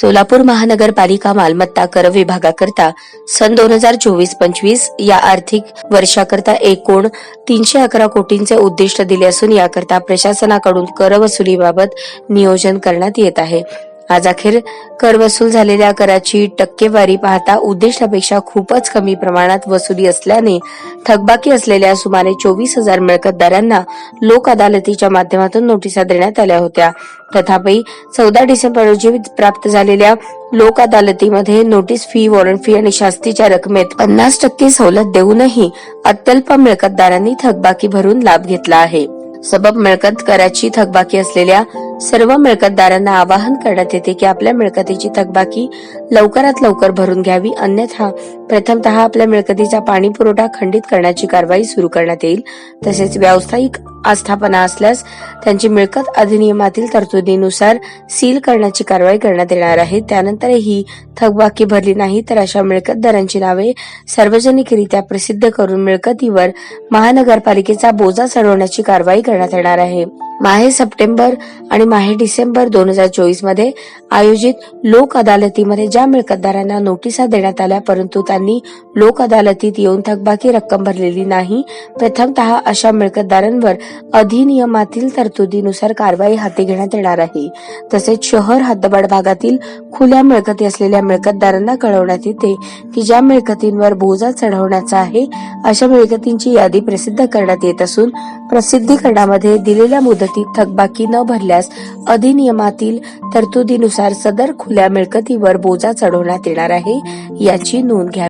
सोलापूर महानगरपालिका मालमत्ता कर विभागाकरता सन दोन हजार चोवीस पंचवीस या आर्थिक वर्षाकरता एकूण तीनशे अकरा कोटींचे उद्दिष्ट दिले असून याकरता प्रशासनाकडून कर वसुलीबाबत नियोजन करण्यात येत आहे. आज अखेर कर वसूल झालेल्या कराची टक्केवारी पाहता उद्दिष्टापेक्षा खूपच कमी प्रमाणात वसुली असल्याने थकबाकी असलेल्या सुमारे चोवीस हजार मिळकतदारांना लोक अदालतीच्या माध्यमातून नोटिसा देण्यात आल्या होत्या. तथापि चौदा डिसेंबर रोजी प्राप्त झालेल्या लोक अदालतीमध्ये नोटीस फी वॉरंट फी आणि शास्तीच्या रकमेत पन्नास टक्के सवलत देऊनही अत्यल्प मिळकतदारांनी थकबाकी भरून लाभ घेतला आहे. सबब मिळकत कराची थकबाकी असलेल्या सर्व मिळकतदारांना आवाहन करण्यात येते की आपल्या मिळकतीची थकबाकी लवकरात लवकर भरून घ्यावी. अन्यथा प्रथमतः आपल्या मिळकतीचा पाणी पुरवठा खंडित करण्याची कारवाई सुरू करण्यात येईल. तसेच व्यावसायिक आस्थापना असल्यास त्यांची मिळकत अधिनियमातील तरतुदीनुसार सील करण्याची कारवाई करण्यात येणार आहे. त्यानंतरही थकबाकी भरली नाही तर अशा मिळकतदारांची नावे सार्वजनिकरित्या प्रसिद्ध करून मिळकतीवर महानगरपालिकेचा बोजा चढवण्याची कारवाई करण्यात येणार आहे. माहे सप्टेंबर आणि माहे डिसेंबर दोन हजार चोवीसमध्ये आयोजित लोक अदालतीमध्ये ज्या मिळकतदारांना नोटिसा देण्यात आल्या परंतु त्यांनी लोक अदालतीत येऊन थकबाकी रक्कम भरलेली नाही प्रथमतः अशा मिळकतदारांवर अधिनियमातील तरतुदीनुसार कारवाई हाती घेण्यात येणार आहे. तसेच शहर हद्दबाड भागातील खुल्या मिळकती असलेल्या मिळकतदारांना कळवण्यात येते की ज्या मिळकतींवर बोजा चढवण्याचा आहे अशा मिळकतींची यादी प्रसिद्ध करण्यात येत असून प्रसिद्धीकरणामध्ये दिलेल्या मुदतीत थकबाकी न भरल्यास अधिनियमातील तरतुदीनुसार सदर खुल्या मिळकतीवर बोजा चढवण्यात येणार आहे याची नोंद घ्यावी